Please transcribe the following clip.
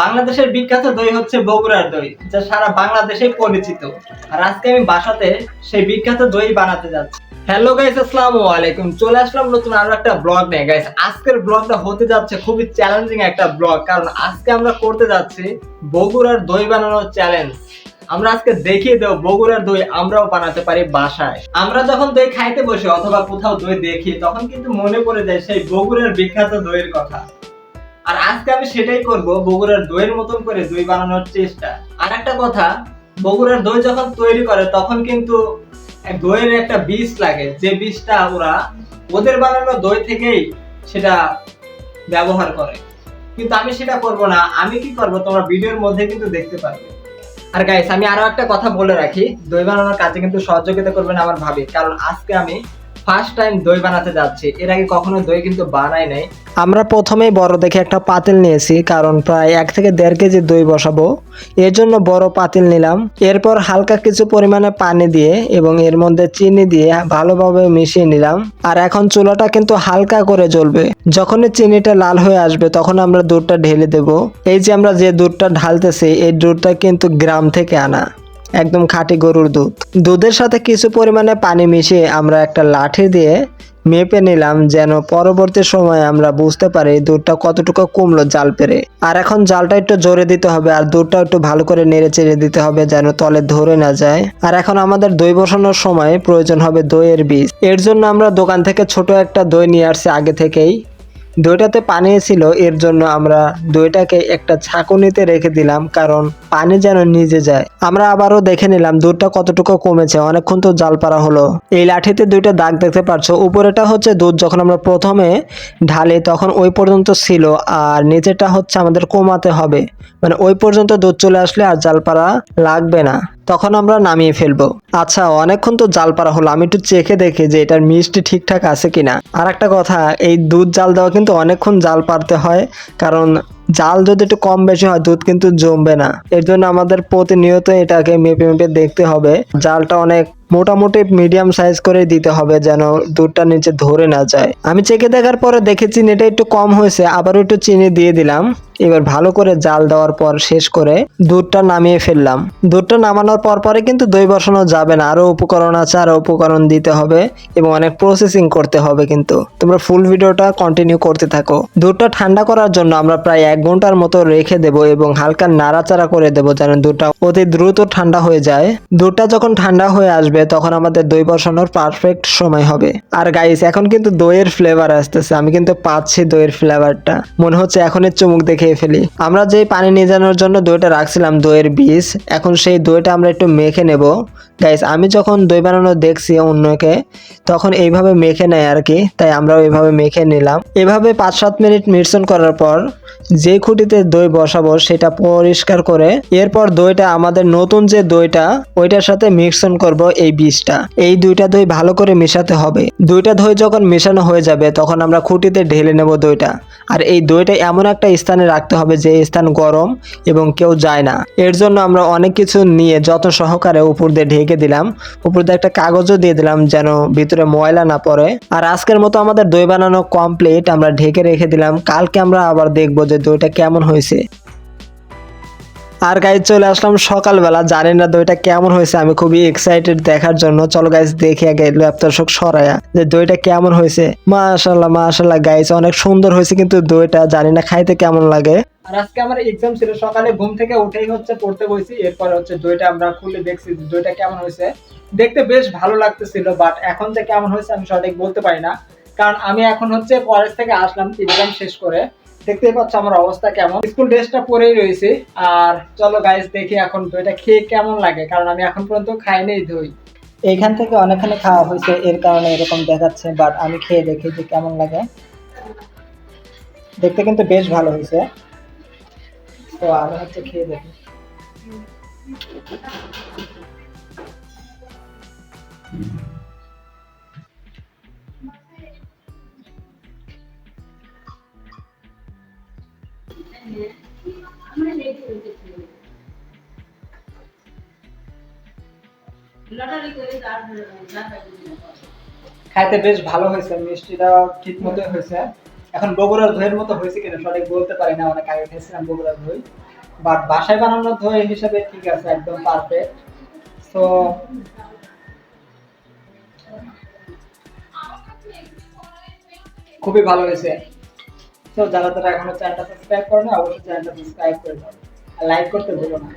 বাংলাদেশের বিখ্যাত দই হচ্ছে বগুড়ার দই, যা সারা বাংলাদেশে পরিচিত। আর আজকে আমি বাসাতে সেই বিখ্যাত দই বানাতে যাচ্ছি। হ্যালো গাইস আসসালামু আলাইকুম। চলে আসলাম নতুন আরও একটা ব্লগ নিয়ে। গাইস আজকের ব্লগটা হতে যাচ্ছে খুবই চ্যালেঞ্জিং একটা ব্লগ কারণ আজকে আমরা করতে যাচ্ছি বগুড়ার দই বানানোর চ্যালেঞ্জ আমরা আজকে দেখিয়ে দেবো বগুড়ার দই আমরাও বানাতে পারি বাসায়। আমরা যখন দই খাইতে বসি অথবা কোথাও দই দেখি, তখন কিন্তু মনে পড়ে যায় সেই বগুড়ার বিখ্যাত দইয়ের কথা। আর আজকে আমি সেটাই করব, বগুড়ার দইয়ের মতন করে দই বানানোর চেষ্টা। আর একটা কথা, বগুড়ার দই যখন তৈরি করে, তখন কিন্তু দইয়ের একটা বীজ লাগে। যে বীজটা ওরা, ওদের বানানো দই থেকেই সেটা ব্যবহার করে। কিন্তু আমি সেটা করব না। আমি কি করব? তোমরা ভিডিওর মধ্যে কিন্তু দেখতে পারবে। আর গাইস আমি আরও একটা কথা বলে রাখি। দই বানানোর কাজে কিন্তু সহযোগিতা করবেন আমার ভাবি। কারণ আজকে আমি ফার্স্ট টাইম দই বানাতে যাচ্ছি। এর আগে কখনো দই কিন্তু বানাই নাই। আমরা প্রথমেই বড় দেখে একটা পাতিল নিয়েছি, কারণ প্রায় এক থেকে দেড় কেজি দই বসাবো। এর জন্য বড় পাতিল নিলাম। এরপর হালকা কিছু পরিমাণে পানি দিয়ে এবং এর মধ্যে চিনি দিয়ে ভালোভাবে মিশিয়ে নিলাম। আর এখন চুলাটা কিন্তু হালকা করে জ্বলবে। যখনই চিনিটা লাল হয়ে আসবে, তখন আমরা দুধটা ঢেলে দেব। এই যে আমরা যে দুধটা ঢালতেছি, এই দুধটা কিন্তু গ্রাম থেকে আনা। একদম খাঁটি গরুর দুধ। দুধের সাথে কিছু পরিমাণে পানি মিশিয়ে আমরা একটা লাঠি দিয়ে মেপে নিলাম যেন পরবর্তী সময়ে আমরা বুঝতে পারি দুধটা কতটুকু কমলো জাল পেরে। আর এখন জালটা একটু জোরে দিতে হবে আর দুধটা একটু ভালো করে নেড়ে চেড়ে দিতে হবে যেন তলে ধরে না যায়। আর এখন আমাদের দই বসানোর সময় প্রয়োজন হবে দইয়ের বীজ। এর জন্য আমরা দোকান থেকে ছোট একটা দই নিয়ে আসছি আগে থেকেই। দইটাতে পানি ছিল, এর জন্য আমরা দইটাকে একটা ছাঁকুনিতে রেখে দিলাম, কারণ পানি যেন নিজে যায়। আমরা আবারও দেখে নিলাম দুধটা কতটুকু কমেছে, অনেকক্ষণ তো জাল পারা হলো। এই লাঠিতে দুইটা দাগ দেখতে পাচ্ছ উপরেটা হচ্ছে দুধ, যখন আমরা প্রথমে ঢালি তখন ওই পর্যন্ত ছিল, আর নিচেটা হচ্ছে আমাদের কমাতে হবে। মানে ওই পর্যন্ত দুধ চলে আসলে আর জাল পারা লাগবে না। তখন আমরা নামিয়ে ফেলব। আচ্ছা অনেকক্ষণ তো জাল পারা হলো। আমি একটু চেখে দেখি যে এটার মিষ্টি ঠিকঠাক আছে কিনা। আর একটা কথা, এই দুধ জাল দেওয়া কিন্তু অনেকক্ষণ জাল পারতে হয়, কারণ জাল যদি একটু কম বেশি হয়, দুধ কিন্তু জমবে না। এর জন্য আমাদের প্রতিনিয়ত এটাকে মেপে মেপে দেখতে হবে। জালটা অনেক মোটামুটি মিডিয়াম সাইজ করে দিতে হবে, যেন দুধটা নিচে ধরে না যায়। আমি চেকে দেখার পরে দেখেছি এটা একটু কম হয়েছে, আবারও একটু চিনি দিয়ে দিলাম। এবার ভালো করে জাল দেওয়ার পর শেষ করে দুধটা নামিয়ে ফেললাম। দুধটা নামানোর পর পরে কিন্তু দই বসানো যাবে না। আরও উপকরণ আছে, আরও উপকরণ দিতে হবে এবং অনেক প্রসেসিং করতে হবে কিন্তু। তোমরা ফুল ভিডিওটা কন্টিনিউ করতে থাকো। দুধটা ঠান্ডা করার জন্য আমরা প্রায় এক ঘণ্টার মতো রেখে দেব এবং হালকা নাড়াচাড়া করে দেব যেন দুধটা অতি দ্রুত ঠান্ডা হয়ে যায়। দুধটা যখন ঠান্ডা হয়ে আসবে তখন আমাদের দই বসানোর পারফেক্ট সময় হবে। আর গাইস এখন কিন্তু দইয়ের ফ্লেভার আসতেছে। আমি কিন্তু পাচ্ছি দইয়ের ফ্লেভারটা মনে হচ্ছে এখনই চুমুক দেখে ফেলি। আমরা যে পানি যাওয়ার জন্য দইটা রাখছিলাম, দইয়ের বীজ, এখন সেই দইটা আমরা একটু মেখে নেব। গাইস আমি যখন দই বানানো দেখছি অন্যকে, তখন এইভাবে মেখে নেয় আর কি, তাই আমরাও এইভাবে মেখে নিলাম। এভাবে পাঁচ সাত মিনিট মিশ্রণ করার পর যে খুঁটিতে দই বসাবো, সেটা পরিষ্কার করে এরপর দইটা আমাদের নতুন যে দইটা, ওইটার সাথে মিশ্রণ করব এই বীজটা। এই দুইটা দই ভালো করে মেশাতে হবে। দুইটা দই যখন মেশানো হয়ে যাবে, তখন আমরা খুঁটিতে ঢেলে নেব দইটা। আর এই দইটা এমন একটা স্থানে রাখতে হবে যে স্থান গরম এবং কেউ যায় না। এর জন্য আমরা অনেক কিছু নিয়ে যত সহকারে উপর দিয়ে ঢেকে দিলাম। উপর দিয়ে একটা কাগজও দিয়ে দিলাম যেন ভিতরে ময়লা না পড়ে। আর আজকের মতো আমাদের দই বানানো কমপ্লিট আমরা ঢেকে রেখে দিলাম। কালকে আমরা আবার দেখব যে দইটা কেমন হয়েছে। আর গাইজ চলে আসলাম সকালবেলা। জানি না দইটা কেমন হয়েছে, আমি খুবই এক্সাইটেড দেখার জন্য। চলো গাইজ দেখি আগে ল্যাপটপ সরায়া যে দইটা কেমন হয়েছে। মাশাল্লাহ মাশাল্লাহ গাইজ অনেক সুন্দর হয়েছে কিন্তু দইটা, জানি না খাইতে কেমন লাগে। আর আজকে আমার এক্সাম ছিল, সকালে ঘুম থেকে উঠেই হচ্ছে পড়তে বসি, এরপর হচ্ছে দইটা আমরা খুলে দেখছি দইটা কেমন হয়েছে। দেখতে বেশ ভালো লাগতেছিল বাট এখন যে কেমন হয়েছে আমি সঠিক বলতে পারি না। কারণ আমি এখন হচ্ছে কলেজ থেকে আসলাম এক্সাম শেষ করে। দেখতেই পাচ্ছ আমার অবস্থা কেমন। স্কুল ড্রেসটা পরেই রয়েছে। আর চলো গাইজ দেখি এখন দইটা খেয়ে কেমন লাগে, কারণ আমি এখন পর্যন্ত খাইনি দই। এইখান থেকে অনেকখানি খাওয়া হয়েছে, এর কারণে এরকম দেখাচ্ছে বাট আমি খেয়ে দেখি যে কেমন লাগে। দেখতে কিন্তু বেশ ভালো হয়েছে। তো আমি হচ্ছে খেয়ে দেখি। খাইতে বেশ ভালো হয়েছে মিষ্টিটা ঠিক মতোই হয়েছে। এখন বগুড়ার দইয়ের মতো হয়েছে কিনা সঠিক বলতে পারি না, অনেক আগে খেয়েছিলাম বগুড়ার দই। বাট বাসায় বানানোর দই হিসেবে ঠিক আছে, একদম পারফেক্ট তো খুবই ভালো হয়েছে। তো যারা যারা এখনও চ্যানেলটা সাবস্ক্রাইব করে না অবশ্যই চ্যানেলটা সাবস্ক্রাইব করে দাও। আর লাইক করতে ভুলো না।